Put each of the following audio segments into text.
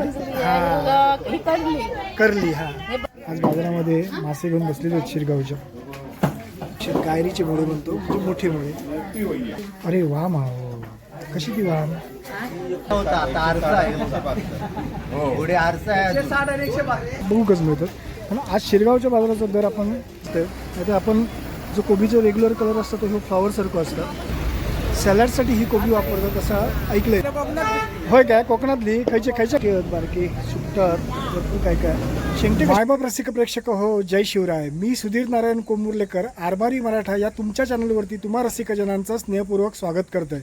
हा. करली हा आज बाजारामध्ये मासे घेऊन बसलेले आहेत शिरगावच्या. कायरीचे मोडे म्हणतो म्हणजे मोठे मोडे अरे वा माव कशी ती वाम होता आता आरसा आहे पुढे आरसा आहे बघू कसं मिळतात. पण आज शिरगावच्या बाजाराचा दर आपण आता आपण जो कोबीचा रेग्युलर कलर असतो तो फ्लॉवर सारखं असतं. सॅलडसाठी ही कोबी वापरतात असं ऐकलंय. होय काय कोकणातली? खायचे खायच्या खेळत बारकी. सुट्टर भरपूर काय काय. शेंगटे मायबाप रसिक प्रेक्षक हो जय शिवराय. मी सुधीर नारायण कोंबुर्लेकर आरबारी मराठा या तुमच्या चॅनलवरती तुम्हा रसिकजनांचं स्नेहपूर्वक स्वागत करतोय.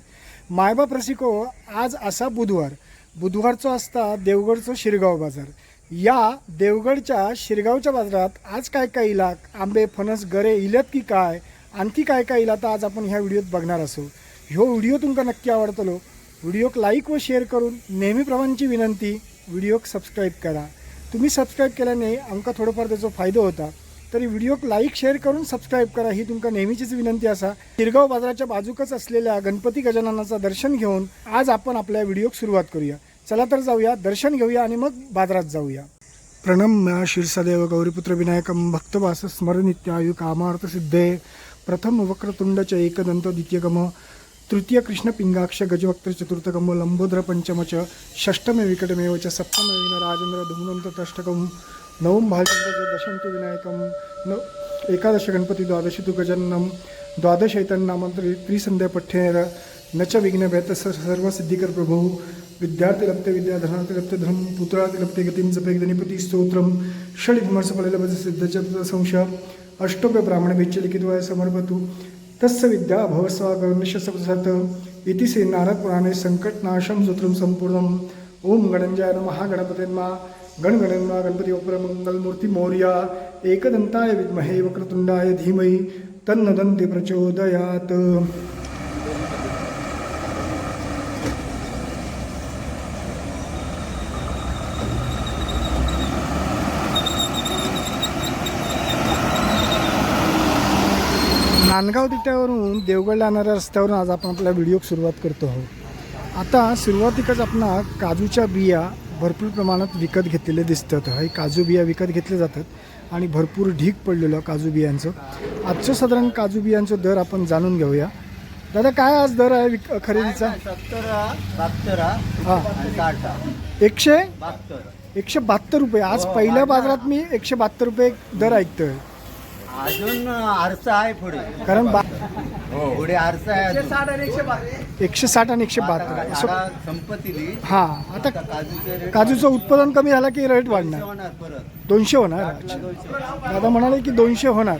मायबाप रसिको हो, आज असा बुधवार. बुधवारचं असता देवगडचं शिरगाव बाजार. या देवगडच्या शिरगावच्या बाजारात आज काय काय इला आंबे फणस गरे इल्यात की काय? आणखी काय काय इला तर आज आपण ह्या व्हिडिओत बघणार असो. ह्यो व्हिडिओ तुमका नक्की आवडतलो व्हिडिओक लाईक व शेअर करून नेहमीप्रमाणची विनंती व्हिडिओक सबस्क्राईब करा. तुम्ही सबस्क्राईब केल्याने आमका थोडंफार त्याचा फायदो होता. तरी व्हिडिओक लाईक शेअर करून सबस्क्राईब करा ही तुमका नेहमीचीच विनंती असा शिरगाव बाजाराच्या बाजूकच असलेल्या गणपती गजाननाचं दर्शन घेऊन आज आपण आपल्या व्हिडिओक सुरुवात करूया. चला तर जाऊया दर्शन घेऊया आणि मग बाजारात जाऊया. प्रणम्य शीर्षदेव गौरीपुत्र विनायकम भक्तवास स्मरनित्यायु कामार्थ सिद्धे. प्रथम वक्रतुंडच एकदंत द्वितीयगम तृतीय कृष्ण पिंगाक्ष गजवक्त चतुर्थकम लंबोदर लंबोद्र च षष्टमे विकटमेव च सप्तम विन राजेंद्र धुमनंत तष्टकम नवम भालचंद्र दशम तु विनायकम न एकादश गणपती द्वादशी तु गजन्नम द्वादश ऐतन्नामंत्र त्रिसंध्या पठ्येर न च विघ्न भेत सर्व सिद्धिकर प्रभू विद्यार्थी लप्ते विद्याधनार्थी लप्ते धर्म पुत्रार्थी लप्ते गतिं जपे गणपती स्तोत्रम षड विमर्श फलेल सिद्धच संशय अष्टोप्य ब्राह्मण भेच्य लिखितवाय समर्पतु। तस्य विद्या भवस्वागर्निशसत इति श्री नारद पुराणे संकटनाशम सूत्रम संपूर्ण ओम गणंजाय नमः। गणगणन्मा गणपती वप्र मंगलमूर्ती मौर्या एकदंताय विद्महे वक्रतुंडाय धीमहि तन्नदंती प्रचोदयात। नांदगाव तिट्यावरून देवगडला जाणाऱ्या रस्त्यावरून आज आपण आपल्या व्हिडिओ सुरुवात करतो आहोत. आता सुरुवातीकच आपण काजूच्या बिया भरपूर प्रमाणात विकत घेतलेले दिसतात. हे काजू बिया विकत घेतले जातात आणि भरपूर ढीक पडलेलं काजू बियांचं. आजचं साधारण काजू बियांचं दर आपण जाणून घेऊया. दादा काय आज दर आहे विक खरेदीचा? हां. एकशे? एकशे बहात्तर रुपये. आज पहिल्या बाजारात मी एकशे बहात्तर रुपये दर ऐकतोय. अजून आरसा आहे पुढे. कारण बा पुढे आरसा आहे अजून. एकशे साठ आणि एकशे बहात्तर असं आता संपत्ती हां आता आता काजूचे रेट काजूचं उत्पादन कमी झालं की रेट वाढणार? होणार परत. दोनशे होणार? अच्छा. दादा म्हणाले की दोनशे होणार.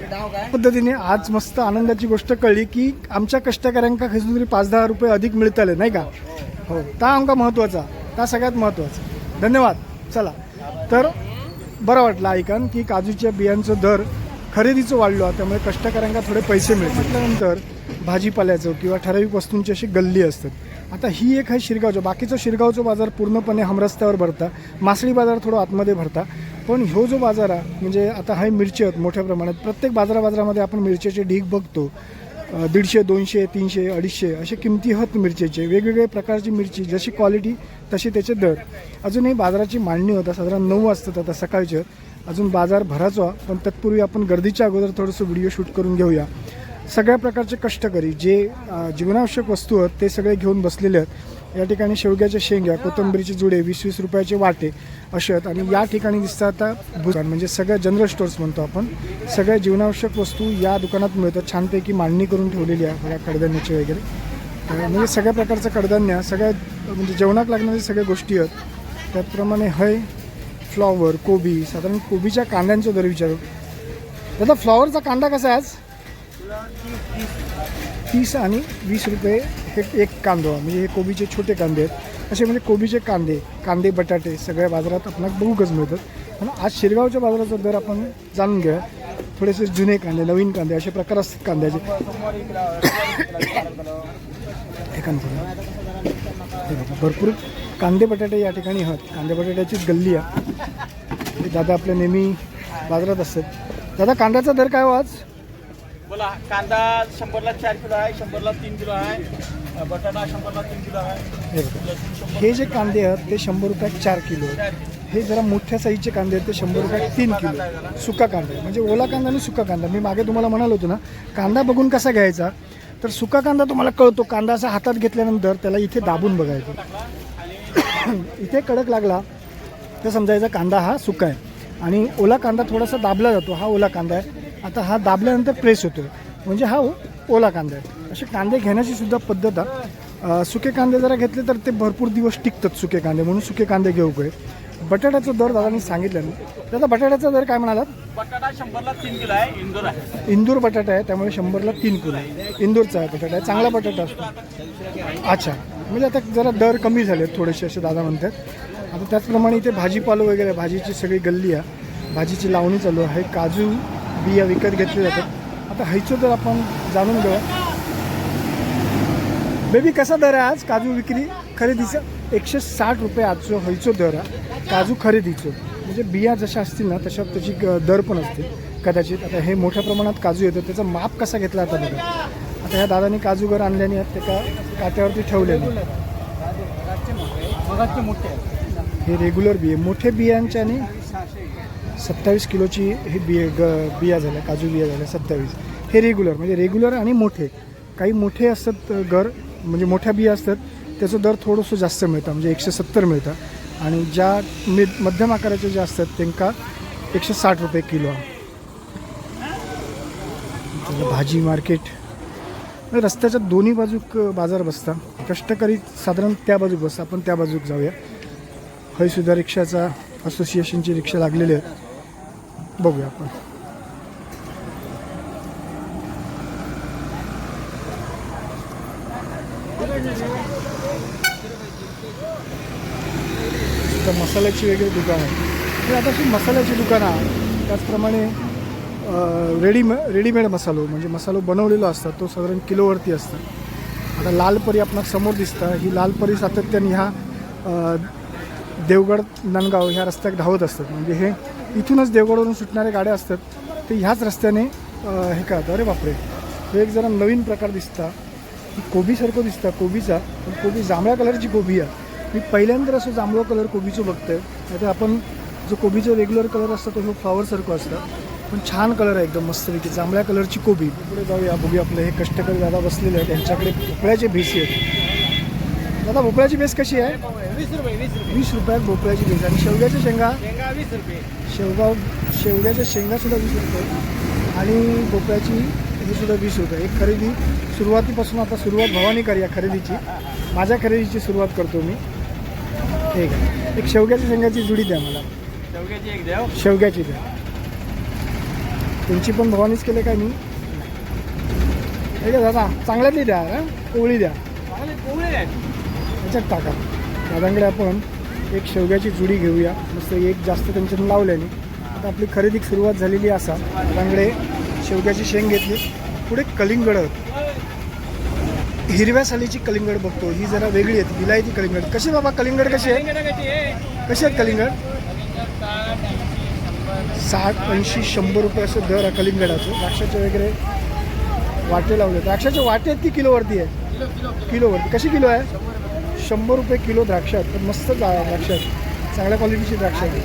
पद्धतीने आज मस्त आनंदाची गोष्ट कळली की आमच्या कष्टकऱ्यांका खिसून तरी पाच दहा रुपये अधिक मिळतले नाही का? हो. ता आमका महत्त्वाचा. ता सगळ्यात महत्त्वाचा. धन्यवाद. चला. तर बरं वाटलं ऐकन की काजूच्या बियांचं दर खरेदीचं वाढलो त्यामुळे कष्टकऱ्यांना थोडे पैसे मिळतील. म्हटल्यानंतर भाजीपाल्याचं किंवा ठराविक वस्तूंची अशी गल्ली असतात. आता ही एक आहे शिरगावचं. बाकीचं शिरगावचं बाजार पूर्णपणे हमरस्त्यावर भरता. मासळी बाजार थोडं आतमध्ये भरता. पण ह्यो जो बाजार आहे म्हणजे आता हा मिरची आहेत मोठ्या प्रमाणात. प्रत्येक बाजारा बाजारामध्ये आपण मिरच्याचे ढीग बघतो. दीडशे दोनशे तीनशे अडीचशे असे किमती आहेत मिरचीचे. वेगवेगळ्या प्रकारची मिरची जशी क्वालिटी तशी त्याचे दर. अजूनही बाजाराची मांडणी होता साधारण नऊ वाजतात आता सकाळचे अजून बाजार भरायचा पण तत्पूर्वी आपण गर्दीच्या अगोदर थोडंसं व्हिडिओ शूट करून घेऊया. सगळ्या प्रकारचे कष्टकरी जे जीवनावश्यक वस्तू आहेत ते सगळे घेऊन बसलेले आहेत. या ठिकाणी शेवग्याच्या शेंग्या कोथंबरीचे जुडे वीस वीस रुपयाचे वाटे असे आहेत. आणि या ठिकाणी दिसतात आता दुकान म्हणजे सगळ्या जनरल स्टोर्स म्हणतो आपण. सगळ्या जीवनावश्यक वस्तू या दुकानात मिळतात. छानपैकी मांडणी करून ठेवलेली आहे. बघा कडधान्याची वगैरे. म्हणजे सगळ्या प्रकारचं कडधान्य सगळ्या म्हणजे जेवणात लागणाऱ्या सगळ्या गोष्टी आहेत. त्याचप्रमाणे हय फ्लॉवर कोबी साधारण कोबीच्या कांद्यांचा दर विचारू दादा फ्लॉवरचा कांदा कसा आहे आज? तीस आणि वीस रुपये हे एक कांदो म्हणजे हे कोबीचे छोटे कांदे आहेत. असे म्हणजे कोबीचे कांदे कांदे बटाटे सगळ्या बाजारात आपल्याला बघूकच मिळतात. पण आज शिरगावच्या बाजाराचा दर आपण जाणून घ्या थोडेसे जुने कांदे नवीन कांदे असे प्रकार असतात कांद्याचे भरपूर कांदे बटाटे या ठिकाणी आहेत कांदे बटाट्याची गल्ली आहे. दादा आपल्या नेहमी बाजारात असतात. दादा कांद्याचा दर काय हो आज? बोला कांदा शंभरला चार किलो आहे शंभरला तीन किलो आहे बटाटा शंभरला तीन किलो आहे. हे जे कांदे आहेत ते शंभर रुपयात चार किलो. हे जरा मोठ्या साईजचे कांदे आहेत ते शंभर रुपयात तीन किलो सुका कांदा. म्हणजे ओला कांदा आणि सुका कांदा. मी मागे तुम्हाला म्हणालो होतो ना कांदा बघून कसा घ्यायचा? तर सुका कांदा तुम्हाला कळतो. कांदा असा हातात घेतल्यानंतर त्याला इथे दाबून बघायचं. इथे कडक लागला तर समजायचा कांदा हा सुका आहे. आणि ओला कांदा थोडासा दाबला जातो हा ओला कांदा आहे. आता हा दाबल्यानंतर प्रेस होतो म्हणजे हा ओला कांदा आहे. असे कांदे घेण्याची सुद्धा पद्धत आहे. सुके कांदे जरा घेतले तर ते भरपूर दिवस टिकतात सुके कांदे म्हणून सुके कांदे घेऊ काय बटाट्याचा दर दादानी सांगितलं ना. दादा बटाट्याचा दर काय म्हणालात? बटाटा शंभरला तीन किलो आहे इंदोर आहे. इंदूर बटाटा आहे त्यामुळे शंभरला तीन किलो आहे. इंदूरचा आहे बटाटा आहे चांगला बटाटा असतो. अच्छा. म्हणजे आता जरा दर कमी झाले थोडेसे असे दादा म्हणतात. आता त्याचप्रमाणे इथे भाजीपालो वगैरे भाजीची सगळी गल्ली आहे. भाजीची लावणी चालू आहे. काजू बिया विकत घेतले जातात. आता हैचो दर आपण जाणून घेऊया. बेबी कसा दर आहे आज काजू विक्री? खरेदीचा एकशे साठ रुपये आजचो हयचो दर आहे. काजू खरेदीचो. म्हणजे बिया जशा असतील ना तशा त्याची दर पण असते कदाचित आता हे मोठ्या प्रमाणात काजू येतं त्याचा माप कसा घेतला आता बघा. तर ह्या दादानी काजू घर आणल्याने आहेत त्या काट्यावरती ठेवलेले. हे रेग्युलर बिये मोठे बियांचे आणि सत्तावीस किलोची ही बिये ग बिया झाल्या काजू बिया झाल्या सत्तावीस. हे रेग्युलर म्हणजे रेग्युलर आणि मोठे. काही मोठे असतात घर म्हणजे मोठ्या बिया असतात त्याचं दर थोडंसं जास्त मिळतं म्हणजे एकशे सत्तर मिळतं. आणि ज्या मिड मध्यम आकाराचे जे असतात त्यांना एकशे साठ रुपये किलो. आहे. भाजी मार्केट रस्त्याच्या दोन्ही बाजूक बाजार बसता. कष्टकरी साधारण त्या बाजूक बसता. आपण त्या बाजूक जाऊया. हय सुद्धा रिक्षाचा असोसिएशनची रिक्षा लागलेली आहेत. बघूया आपण. मसाल्याची वेगळी दुकान आहे. आता अशी मसाल्याची दुकानं आहे. त्याचप्रमाणे रेडीमे रेडीमेड मसालो म्हणजे मसालो बनवलेला असतात तो साधारण किलोवरती असतात. आता लाल परी आपणास समोर दिसतं ही लाल परी सातत्याने ह्या देवगड नांदगाव ह्या रस्त्यात धावत असतात. म्हणजे हे इथूनच देवगडवरून सुटणाऱ्या गाड्या असतात ते ह्याच रस्त्याने हे करतात. अरे बापरे! हे एक जरा नवीन प्रकार दिसता. कोबीसारखं दिसतं कोबीचा. पण कोबी जांभळ्या कलरची कोबी आहे. मी पहिल्यांदा असं जांभळं कलर कोबीचं बघतोय. आता आपण जो कोबीचा रेग्युलर कलर असतो तो फ्लॉवरसारखं असतं. पण छान कलर आहे एकदम मस्तपैकी जांभळ्या कलरची कोबी. पुढे जाऊया बघूया आपले हे कष्टकरी दादा बसलेले आहेत. त्यांच्याकडे भोपळ्याचे भेसी आहेत. दादा भोपळ्याची बेस कशी आहे? वीस रुपये वीस रुपयात भोपळ्याची बेस आणि शेवग्याच्या शेंगा? शेंगा वीस रुपये. शेवगाव शेवग्याच्या शेंगासुद्धा वीस रुपये. आणि भोपळ्याची हे सुद्धा वीस रुपये. एक खरेदी सुरुवातीपासून आता सुरुवात भवानी करूया खरेदीची. माझ्या खरेदीची सुरुवात करतो मी. ठीक आहे. एक शेवग्याच्या शेंगाची जुडी द्या मला. शेवग्याची एक देव. शेवग्याची द्या. त्यांची पण भवानीच केले काय मी? ठीक दादा चांगल्यातली द्या हं? कोवळी द्या. त्याच्यात याच्यात टाका. दादांकडे आपण एक शेवग्याची जुडी घेऊया. मस्त एक जास्त त्यांच्यातून लावल्याने आता आपली खरेदी सुरुवात झालेली असा. दादांकडे शेवग्याची शेंग घेतली. पुढे कलिंगड. हिरव्या सालीची कलिंगड बघतो. ही जरा वेगळी आहे. विलायती कलिंगड. कशी बाबा? कलिंगड कशी आहे? कशी आहेत कलिंगड? साठ ऐंशी शंभर रुपये असं दर आहे कलिंगडाचं. द्राक्षाचे वगैरे वाटे लावले. द्राक्षाचे वाटे आहेत की किलोवरती आहे? किलोवरती. कशी किलो आहे? शंभर रुपये किलो द्राक्ष आहेत. पण मस्त जा- द्राक्ष आहेत. चांगल्या क्वालिटीची द्राक्ष आहेत.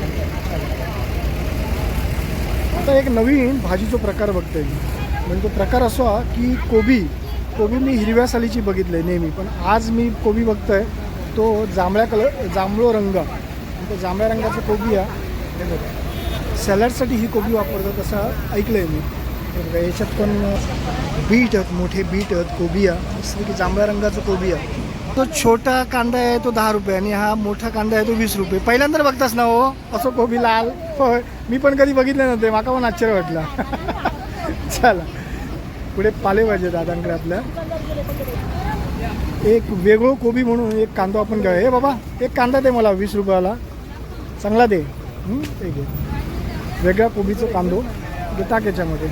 आता एक नवीन भाजीचा प्रकार बघतोय मी. म्हणजे तो प्रकार असा की कोबी. कोबी मी हिरव्या सालीची बघितलं आहे नेहमी. पण आज मी कोबी बघतोय. तो जांभळ्या कलर जांभळो रंग. तो जांभळ्या रंगाचा कोबी आहे. सॅलडसाठी ही कोबी वापरतात असं ऐकलं आहे मी बघा याच्यात पण बीट आहेत मोठे बीट आहेत कोबी आहे. की जांभळ्या रंगाचं कोबी आहे. तो छोटा कांदा आहे तो दहा रुपये आणि हा मोठा कांदा आहे तो वीस रुपये. पहिल्यांदा बघताच ना हो? असं कोबी लाल. होय मी पण कधी बघितलं नव्हते माका पण आश्चर्य वाटला. चला. पुढे पालेभाजी दादांकडे आपल्या. एक वेगळं कोबी म्हणून एक कांदा आपण घ्या हे बाबा एक कांदा दे मला वीस रुपयाला. चांगला दे. हं? ते वेगळ्या कोबीचं कांदो ते टाक याच्यामध्ये.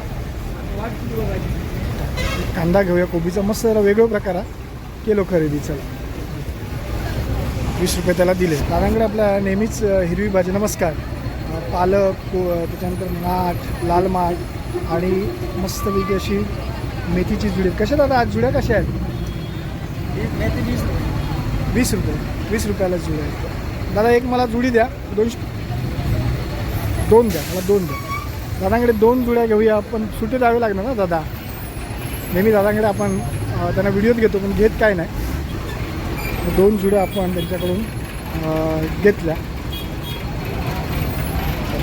कांदा घेऊया कोबीचा मस्त जरा वेगळं प्रकार आहे केलो खरेदीचा वीस रुपये त्याला दिले. दादांकडे आपल्या नेहमीच हिरवी भाजी. नमस्कार. पालक को त्याच्यानंतर माठ लाल माठ आणि मस्तपैकी अशी मेथीची जुडी कशा दादा आज जुड्या कशा आहेत? वीस रुपये. वीस रुपयाला जुडी आहे दादा एक मला जुडी द्या. दोन दोन द्या मला दोन द्या. दादांकडे दोन जुड्या घेऊया आपण सुटे द्यावे लागणार ना दादा? नेहमी दादांकडे आपण त्यांना व्हिडिओत घेतो पण घेत काय नाही. दोन जुड्या आपण त्यांच्याकडून घेतल्या.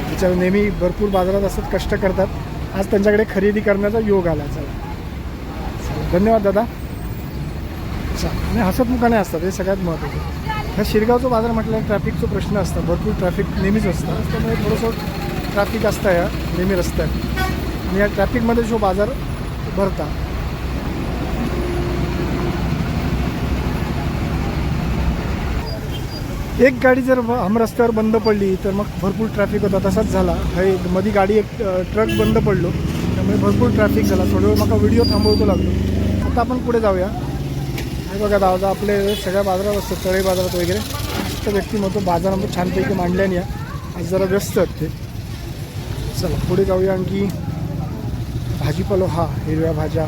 त्याच्यावर नेहमी भरपूर बाजारात असत कष्ट करतात. आज त्यांच्याकडे खरेदी करण्याचा योग आला चला. चला, धन्यवाद दादा. अच्छा आणि हसतमुखाने असतात हे सगळ्यात महत्त्वाचं. ह्या शिरगावचा बाजार म्हटलं ट्रॅफिकचा प्रश्न असतं भरपूर ट्रॅफिक नेहमीच असतं. त्यामुळे थोडंसं ट्रॅफिक असतं या नेहमी रस्त्यात. आणि या ट्रॅफिकमध्ये जो बाजार भरता. एक गाडी जर हम रस्त्यावर बंद पडली तर मग भरपूर ट्रॅफिक होता. तसाच झाला. हे मधी गाडी एक ट्रक बंद पडलो. त्यामुळे भरपूर ट्रॅफिक झाला. थोडं वेळ मला व्हिडिओ थांबवतो लागलो. आता आपण पुढे जाऊया. हे बघा दादा आपले सगळ्या बाजारात असतात तळे बाजारात वगैरे मस्त व्यक्तिमत्व बाजारामध्ये छानपैकी मांडल्याने आज जरा व्यस्त आहेत ते. चला पुढे जाऊया आणखी. भाजीपालो हा हिरव्या भाज्या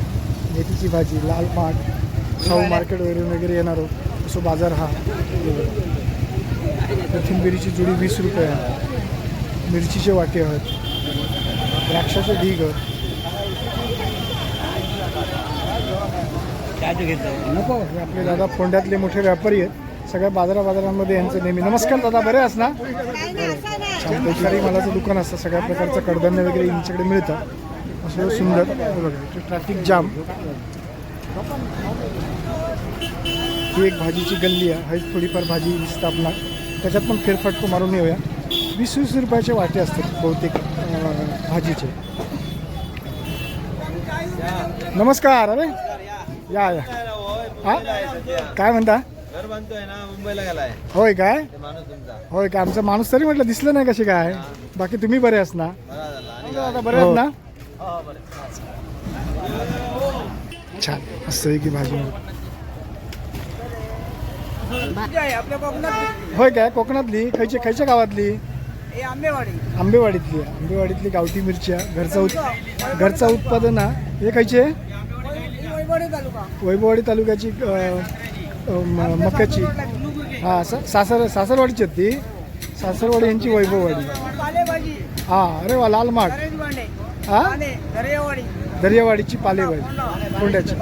मेथीची भाजी लाल पाट शाहू मार्केट वगैरे येणार असो बाजार हा. कोथिंबिरीची जुडी वीस रुपये. आहे मिरचीचे वाटे आहेत. द्राक्षाचे ढीग आहेत नको आपले दादा फोंड्यातले मोठे व्यापारी आहेत. सगळ्या बाजारा बाजारांमध्ये यांचं नेहमी. नमस्कार दादा बरे अस ना? मालाचं दुकान असतं. सगळ्या प्रकारचं कडधान्य वगैरे यांच्याकडे मिळतं. असं सुंदर. बघा ट्रॅफिक जाम ही एक भाजीची गल्ली आहे. ही थोडीफार भाजी स्थापना. त्याच्यात पण फेरफटको मारून येऊया. वीस वीस रुपयाचे वाटे असतात बहुतेक भाजीचे. नमस्कार अरे. या या. हा? काय म्हणता? घर बांधतोय ना मुंबईला गेलाय होय काय ते माणूस तुमचा होय काय आमचा माणूस तरी म्हटलं दिसलं नाही कशी काय? बाकी तुम्ही बरे असणार बरा झाला आणि बरे आहेत ना? हो, बरं. छान. मस्त आहे की भाजी. होय काय कोकणातली? खायच्या खायच्या गावातली? आंबेवाडी आंबेवाडीतली. आंबेवाडीतली गावठी मिरच्या. घरचा उत् घरचा उत्पादन हा. हे खायचे? वैभववाडी तालुक्याची मक्याची. हां सा सासर सासरवाडीची आहेत ती. सासरवाडी यांची वैभववाडी. हां अरे वा लाल माठ हां? दर्यावाडी. दर्यावाडीची पालेवाडी कोंड्याची.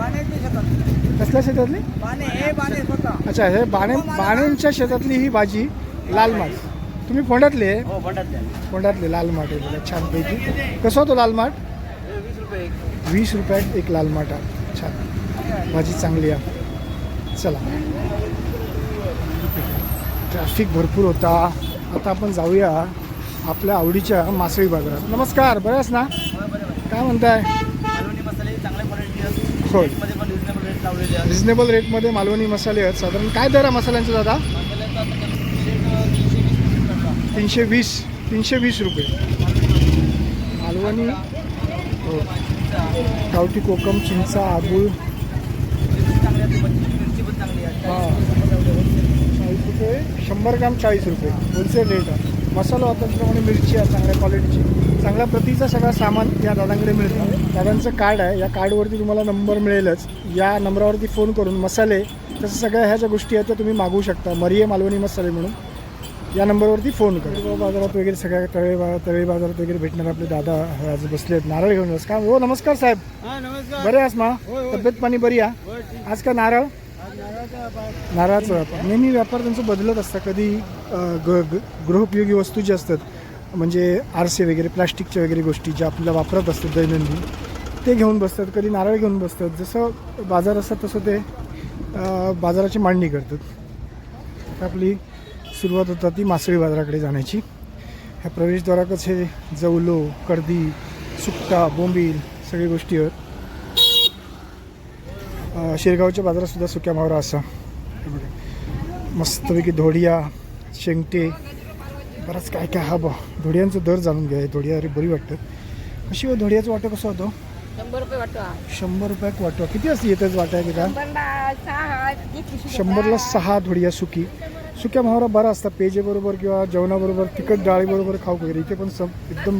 कसल्या शेतातली? बाणे हे बाणे अच्छा हे बाणे बाण्यांच्या शेतातली ही भाजी लाल माठ तुम्ही फोंड्यातले? आहे? हो बंडात फोंड्यातले लाल माठ आहे बघा छानपैकी कसं होतो लाल माठ वीस रुपये वीस रुपयात एक लाल माठ भाजी चांगली आहे. चला. ट्रॅफिक भरपूर होता. आता आपण जाऊया आपल्या आवडीच्या मासळी बाजारात. नमस्कार बऱ्याच ना? काय म्हणताय? होय. रिजनेबल रेटमध्ये मालवणी मसाले आहेत. साधारण काय दर आहे मसाल्यांचा दादा? तीनशे वीस तीनशे वीस रुपये. मालवणी हो. गावठी कोकम चिंचा आबूळ मिरची पण चांगली आहे हां चाळीस रुपये शंभर ग्राम चाळीस रुपये होलसेल रेट आहे. मसाला आता त्याप्रमाणे मिरची आहे चांगल्या क्वालिटीची चांगल्या प्रतीचं सगळं सामान या दादांकडे मिळतं. दादांचं कार्ड आहे. या कार्डवरती तुम्हाला नंबर मिळेलच. या नंबरावरती फोन करून मसाले तसं सगळ्या ह्या ज्या गोष्टी आहेत त्या तुम्ही मागवू शकता. मरिये मालवणी मसाले म्हणून. या नंबरवरती फोन करा. बाजारात वगैरे सगळ्या तळे बा तळे बाजारात वगैरे भेटणारे आपले दादा आज बसले आहेत नारळ घेऊन बस. का? हो नमस्कार साहेब. हा नमस्कार. बरे आस मा? तब्येत पाणी बरी आ आज का नारळ? नारळाचा व्यापार नेहमी व्यापार त्यांचं बदलत असतं. कधी ग ग- गृहोपयोगी वस्तू ज्या असतात म्हणजे आरसे वगैरे प्लास्टिकच्या वगैरे गोष्टी ज्या आपल्याला वापरत असतात दैनंदिन ते घेऊन बसतात. कधी नारळ घेऊन बसतात. जसं बाजार असतात तसं ते बाजाराची मांडणी करतात. आपली सुरुवात होता ती मासळी बाजाराकडे जाण्याची. ह्या प्रवेशद्वाराकच हे जवलो कर्दी सुक्का बोंबील सगळी गोष्टी आहेत शिरगावच्या बाजारात सुद्धा सुक्या मावरा असा. मस्तपैकी धोडिया शेंगटे बरंच काय काय हा बा. धोडियांचं दर जाणून घ्या. धोडिया अरे बरी वाटतं कशी धोडियाचं वाटं कसं होतं? शंभर रुपये वाटतो हा. शंभर रुपयात किती असते येतच वाटा आहे का शंभरला सहा धोडिया सुकी. सुक्या महावरा बरा असतात. पेजेबरोबर किंवा जेवणाबरोबर तिखट डाळीबरोबर खाऊ वगैरे. इथे पण सम एकदम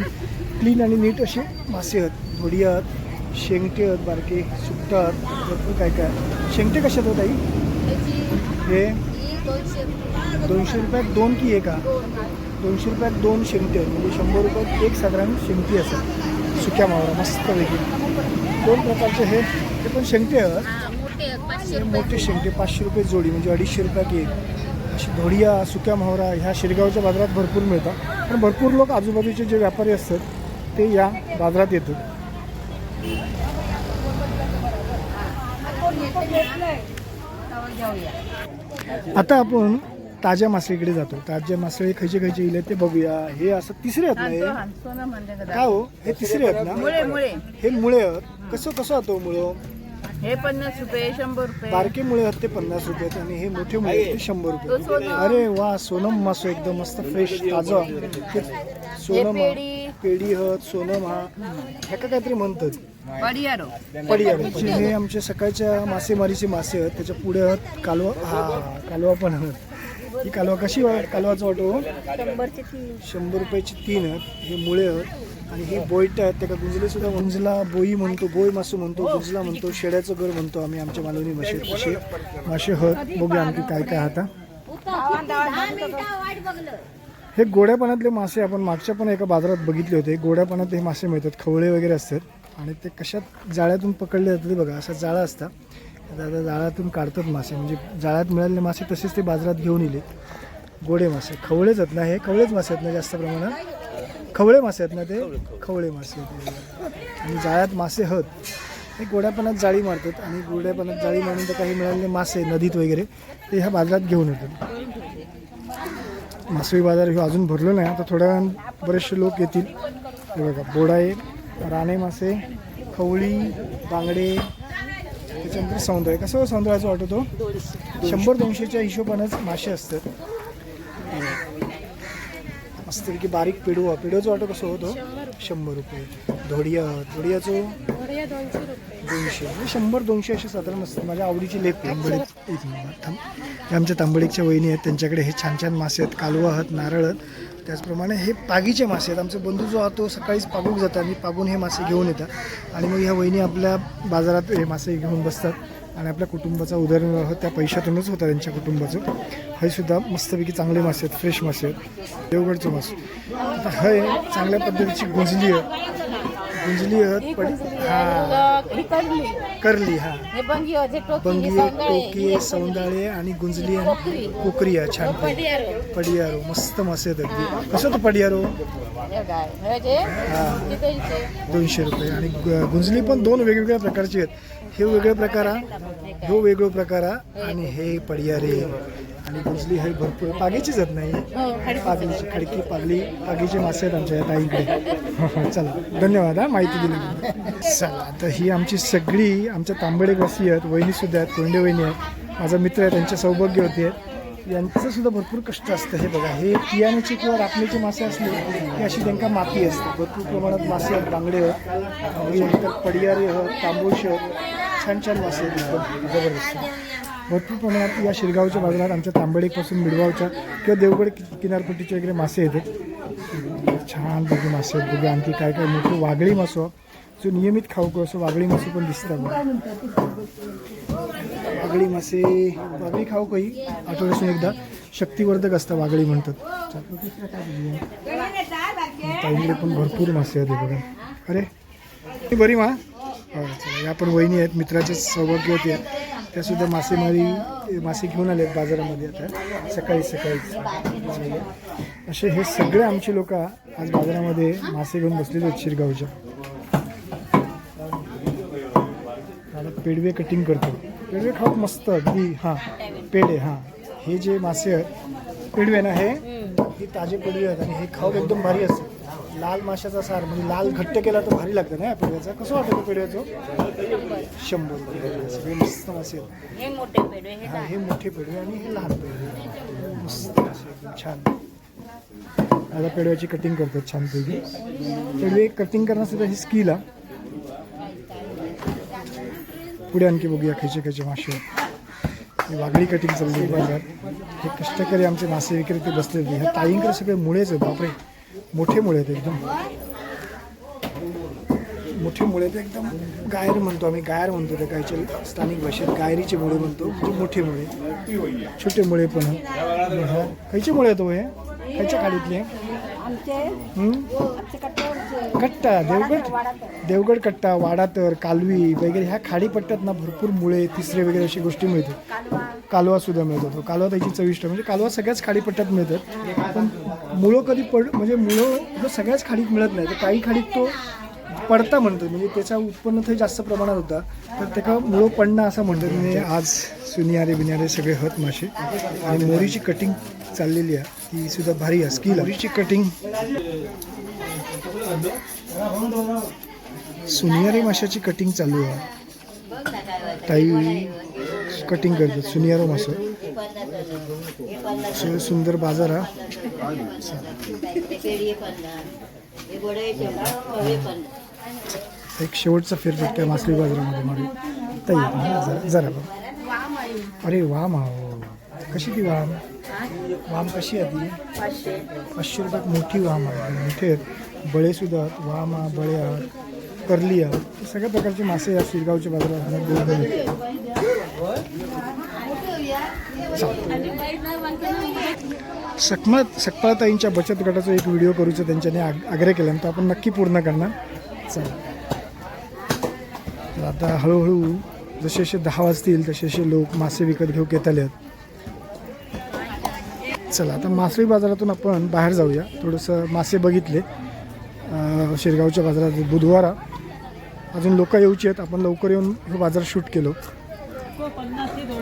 क्लीन आणि नीट असे मासे आहेत. धोडिया आहेत. शेंगटे आहेत बारके सुकटा आहेत भरपूर काय काय. शेंगटे कशात होत आई? हे? दोनशे रुपयात दोन की एक? हा दोनशे रुपयात दोन शिमटे आहेत. म्हणजे शंभर रुपयात एक साधारण शिमटी असेल सुक्या मावळा मस्त वेगळी दोन प्रकारचे हे. हे पण शेंगटे आहेत. मोठे आहेत, पाचशे रुपये. मोठे शेंगटे पाचशे रुपये जोडी म्हणजे अडीचशे रुपयात एक. अशी धोडिया सुक्या मोहरा ह्या शिरगावच्या बाजारात भरपूर मिळतात. पण भरपूर लोक आजूबाजूचे जे व्यापारी असतात ते या बाजारात येतात. आता आपण ताज्या मासळीकडे जातो. ताज्या मासळी खयचे खयचे येईल ते बघूया. हे असं तिसरे आहेत ना हे? काय हो? हे तिसरे आहेत ना? हे मुळे आहेत. कसं कसं होतं मुळं? हे पन्नास रुपये शंभर रुपये. बारके मुळे आहेत ते पन्नास रुपये आणि हे मोठे मुळे ते शंभर रुपये. अरे वा सोनम मासो एकदम मस्त फ्रेश ताजा. सोनम पेढी. हत सोनम हा ह्याका काहीतरी म्हणतात बडियारो पडियाचे हे आमचे सकाळच्या मासेमारीचे मासे आहेत त्याच्या पुढे आहेत कालवा हा कालवा पण आहेत ही कालवा कशी वा कालवाचं वाटो शंभरचे तीन शंभर रुपयाची तीन आहेत हे मुळे आहेत आणि हे बोईट आहेत त्या गुंजले सुद्धा गुंजला बोई म्हणतो बोई मासू म्हणतो गुंजला म्हणतो शेड्याचं घर म्हणतो आम्ही आमच्या मालवणी भाषेत असे मासे हत बघूया आणखी काय काय आता हे गोड्यापणातले मासे आपण मागच्या पण एका बाजारात बघितले होते. गोड्यापणात हे मासे मिळतात. खवळे वगैरे असतात. आणि ते कशात जाळ्यातून पकडले जातात ते बघा. असा जाळा असता दादा जाळ्यातून काढतात मासे. म्हणजे जाळ्यात मिळालेले मासे तसेच ते बाजारात घेऊन येले. गोडे मासे. खवळेच आहेत ना हे? खवळेच मासे आहेत ना जास्त प्रमाणात? खवळे मासे आहेत ना ते? खवळे मासे आणि जाळ्यात मासे हत. हे गोड्यापणात जाळी मारतात. आणि गोड्यापणात जाळी मारून तर काही मिळालेले मासे नदीत वगैरे ते ह्या बाजारात घेऊन येतात. मासळी बाजार हे अजून भरलो नाही. आता थोड्या वेळानं बरेचसे लोक येतील. हे बघा बोडाळे राणे मासे खवळी बांगडे त्याच्यानंतर सौंदर्य. कसं हो सौंदर्याचं वाटतो हो? शंभर दोनशेच्या हिशोबानंच मासे असतात. मस्तपैकी बारीक पिडू पेडूचं वाटो कसं होतो? शंभर रुपये. धोडिया धोडियाचं दोनशे म्हणजे शंभर दोनशे असे साधारण असतात माझ्या आवडीची लेप तांबडे एक नंबर. थांब. हे आमच्या तांबडीच्या वहिनी आहेत. त्यांच्याकडे हे छान छान मासे आहेत. कालवा आहेत नारळ आहेत. त्याचप्रमाणे हे पागीचे मासे आहेत. आमचा बंधू जो आहे तो सकाळीच पागूक जातात आणि पागून हे मासे घेऊन येतात आणि मग ह्या वहिनी आपल्या बाजारात हे मासे घेऊन बसतात. आणि आपल्या कुटुंबाचा उदरनिर्वाह त्या पैशातूनच होता त्यांच्या कुटुंबाचं. हे सुद्धा मस्तपैकी चांगले मासे आहेत. फ्रेश मासे आहेत. देवगडचे मासे. आता हे चांगल्या पद्धतीची गुंजली आहे. गुंजली पण हा ही. करली. हा. हे बंगी होते टोकी हे सौंदळे, टोकी हे सौंदाळे आणि गुंजली आणि कोकरी. आहे छान पडियारो. पडियारो मस्त मासे आहेत अगदी. कसं तो पडियारो? हे हे हा. दोनशे. रुपये. आणि गुंजली पण दोन वेगवेगळ्या प्रकारची आहेत. हे वेगळे प्रकार हा. ह्यो वेगळो प्रकार हा. आणि हे पडियारे. आणि गुंजली हे भरपूर पागीचीच आहेत नाही. हो. पागलीची खडकी पागली पागीचे मासे आहेत आमच्या ताईकडे चला धन्यवाद हा माहिती दिली. चला तर ही आमची सगळी आमच्या तांबडेवासी आहेत वहिनी सुद्धा आहेत कोंडे वहिनी आहेत. माझा मित्र आहे त्यांचे सौभाग्य होते. यांचं सुद्धा भरपूर कष्ट असतं हे बघा. हे पियाण्याचे किंवा रापणीचे मासे असले की अशी त्यांना माती असते. भरपूर प्रमाणात मासे आहेत बांगडे आहेत. पडियारे आहेत तांबूश आहेत. छान छान मासे आहेत. जबरदस्त. भरपूर प्रमाणात या शिरगावच्या बाजारात आमच्या तांबडीपासून मिडगावच्या किंवा देवगड कि- किनारपट्टीचे वगैरे मासे येतात छान बघू मासे आहेत बघू आणखी काय काय मोठं वागळी मासो जो नियमित खाऊ असं वागळी मासे पण दिसतात. वागळी मासे वागळी खाऊ काही आठवड्यातून एकदा. शक्तिवर्धक असतं वागळी म्हणतात. ताईकडे पण भरपूर मासे आहेत बघा. अरे बरी मा. हो, या पण वहिनी आहेत मित्राचे सौभाग्य होते. त्या सुद्धा मासेमारी मासे घेऊन आले आहेत बाजारामध्ये आता. सकाळी सकाळीच असे हे सगळे आमचे लोक आज बाजारामध्ये मासे घेऊन बसलेले आहेत शिरगावच्या. पेडवे कटिंग करतो. पेडवे खाऊ मस्त अगदी हां पेढे हां. हे जे मासे आहेत पेडवे ना हे हे ताजे पेडवे आहेत आणि हे खाऊ एकदम भारी असतं लाल माशाचा सार म्हणजे लाल घट्ट केला तर भारी लागतं ना या पेडव्याचा कसं वाटतं पेडव्याचं शंभर रुपये सगळे मस्त मासे हे मोठे हे पेडवे आणि हे लहान पेडवे मस्त एकदम छान. आता पेडव्याची कटिंग करतात छान पैकी. पेडवे कटिंग करण्यासाठी ही स्किल आहे पुढे आणखी बघूया खयचे खयचे मासे. ही वागळी कटिंग चालली बाजारात. हे कष्टकरी आमचे मासे विक्रेते बसलेले ह्या ताईंकडे सगळे मुळेच आहेत बापरे. मोठे मुळे आहेत एकदम मोठे मुळे ते एकदम गायर म्हणतो आम्ही गायर म्हणतो ते काहीच्या स्थानिक भाषेत गायरीचे मुळे म्हणतो म्हणजे मोठे मुळे छोटे मुळे पण. हा. खायचे मुळे येतो हे खायच्या खाडीतले हं? कट्टा देवगड? देवगड कट्टा वाडातर कालवी वगैरे ह्या खाडीपट्ट्यात ना भरपूर मुळे तिसरे वगैरे अशी गोष्टी मिळतात. कालवा सुद्धा मिळतो तो. कालवा त्याची चविष्ट. म्हणजे कालवा सगळ्याच खाडीपट्ट्यात मिळतात. पण मुळं कधी पड म्हणजे मुळं जो सगळ्याच खाडीत मिळत नाही तर काही खाडीत तो पडता म्हणतात. म्हणजे त्याचा उत्पन्न थंय जास्त प्रमाणात होता. तर त्याला मुळं पडणं असं म्हणतात. म्हणजे आज सुनियारे बिनियारे सगळे हत मासे. आणि मोरीची कटिंग चाललेली आहे. ती सुद्धा भारी आहे. स्किल मोरीची कटिंग सुनियारे माशाची कटिंग चालू आहे. ताई कटिंग करतात. सुनियारो मासं. सु- सुंदर बाजार हा. एक शेवटचा फेरफटका मासळी बाजारामध्ये मारू ताई हा, जरा जरा बघ. अरे वाम हा हो. कशी ती वाम? वाम कशी आहे ती? पाचशे. रुपयात मोठी वाम आहे. मोठे आहेत बळे सुद्धा वामा बळे आहात करली आहात सगळ्या प्रकारचे मासे या शिरगावच्या बाजारात आपल्याला सकमा सकपाळताईंच्या बचत गटाचा एक व्हिडिओ करूचा त्यांच्याने आग आग्रह केला तो आपण नक्की पूर्ण करणार. चला. आता हळूहळू जसे जसे दहा वाजतील तसे असे लोक मासे विकत घेऊ येत आले आहेत. चला आता मासळी बाजारातून आपण बाहेर जाऊया. थोडंसं मासे बघितले. शिरगावच्या बाजारात बुधवार. अजून लोक येऊची आहेत. आपण लवकर येऊन हे बाजार शूट केलो.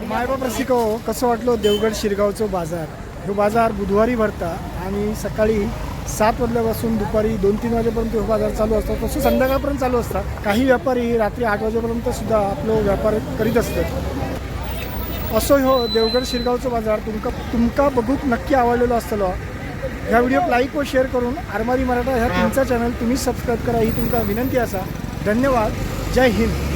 मायबाप रसिको कसं वाटलं देवगड शिरगावचं बाजार? हे बाजार बुधवारी भरता आणि सकाळी सात वाजल्यापासून दुपारी दोन तीन वाजेपर्यंत हे बाजार चालू असतात. तसं संध्याकाळपर्यंत चालू असतात. काही व्यापारी रात्री आठ वाजेपर्यंत सुद्धा आपलं व्यापार करीत असतात. असो हो देवगड शिरगावचं बाजार तुमका तुमका बघूक नक्की आवडलेलो असतलो ह्या व्हिडिओक लाईक व शेअर करून आरमारी मराठा ह्या तुमचा चॅनल तुम्ही सबस्क्राईब करा. ही तुमका विनंती असा. धन्यवाद. जय हिंद.